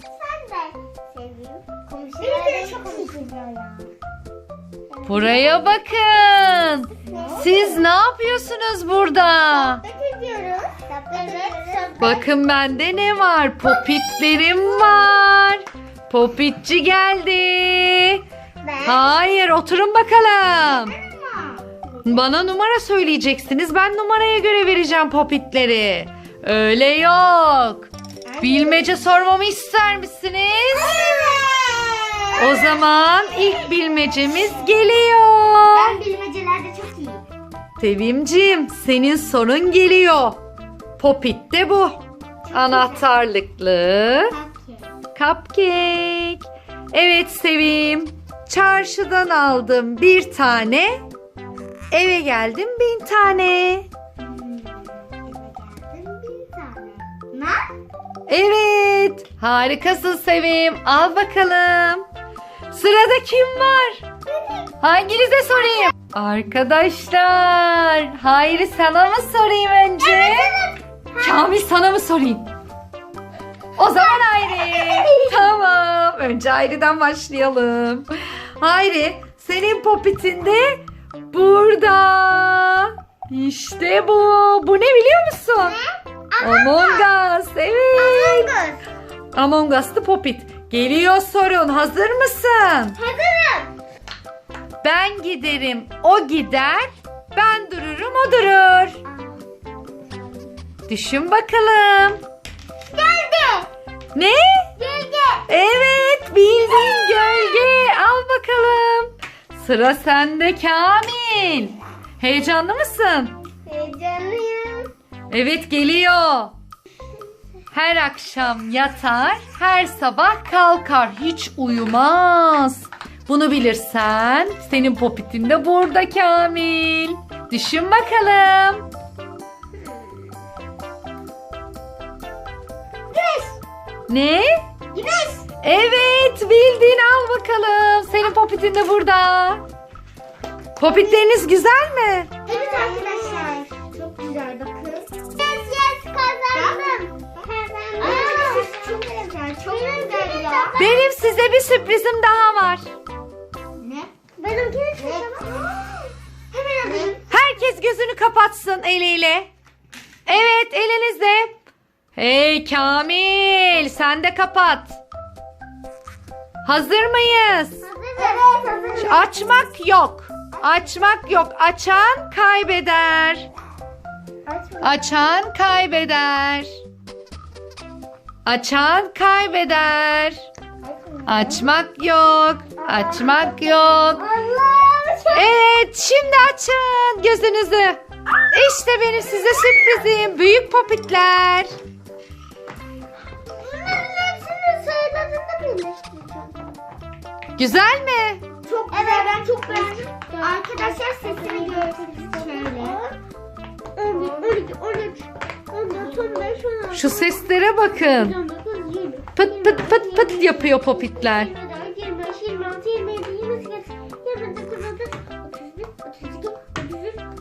Sen de seviyorum. Komşular da çok iyi seviyor ya. Buraya bakın. Siz ne yapıyorsunuz burada? Sohbet ediyoruz. Sohbet ediyoruz. Bakın bende ne var? Popitlerim var. Popitçi geldi. Ben. Hayır, oturun bakalım. Bana numara söyleyeceksiniz. Ben numaraya göre vereceğim popitleri. Öyle yok. Bilmece sormamı ister misiniz? O zaman ilk bilmecemiz geliyor. Ben bilmecelerde çok iyiyim. Sevimcim, senin sorun geliyor. Popit de bu. Anahtarlıklı cupcake. Evet Sevim. Çarşıdan aldım bir tane. Eve geldim bin tane. Evet. Harikasın Sevim. Al bakalım. Sırada kim var? Hanginize sorayım? Arkadaşlar. Hayri sana mı sorayım önce? Kamil sana mı sorayım? O zaman Hayri. tamam. Önce Hayri'den başlayalım. Hayri senin popitinde burada. İşte bu. Bu ne biliyor musun? Among Us. Evet. Among Us'lı popit. Geliyor sorun. Hazır mısın? Hazırım. Ben giderim, o gider. Ben dururum, o durur. Düşün bakalım. Geldi. Ne? Geldi. Evet, bildin gölge. Al bakalım. Sıra sende Kamil. Heyecanlı mısın? Heyecanlıyım. Evet geliyor. Her akşam yatar, her sabah kalkar, hiç uyumaz. Bunu bilirsen senin popitin de burada Kamil. Düşün bakalım. Güneş. Ne? Güneş. Evet bildin al bakalım. Senin popitin de burada. Popitleriniz güzel mi? Size bir sürprizim daha var. Ne? Benimkini çözemem. Hemen alayım. Herkes gözünü kapatsın eliyle. Evet elinizle. Hey Kamil sen de kapat. Hazır mıyız? Evet hazırım. Açmak yok. Açmak yok. Açan kaybeder. Açan kaybeder. Açan kaybeder. Açmak yok. Açmak yok. Evet şimdi açın gözünüzü. İşte benim size sürprizim. Büyük popitler. Bunların hepsini sayılarında birleştireceğim. Güzel mi? Çok güzel. ben çok beğendim. Arkadaşlar sesini gördünüz şöyle. 12, 13, 14, 15, 16, Şu seslere bakın. 19, 20. Pıt pıt pıt pıt yapıyor popitler. 24, 25, 26, 27, 28, 29, 30, 31, 32,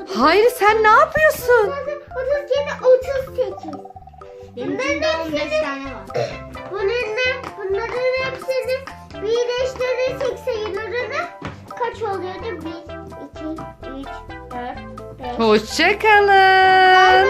33, Hayır sen ne yapıyorsun? 37, 38. Bunların hepsini, tane var. Bunların, bunların hepsini birleştirirsek sayılarını kaç oluyordu? 1, 2, 3, 4, 5, Hoşçakalın.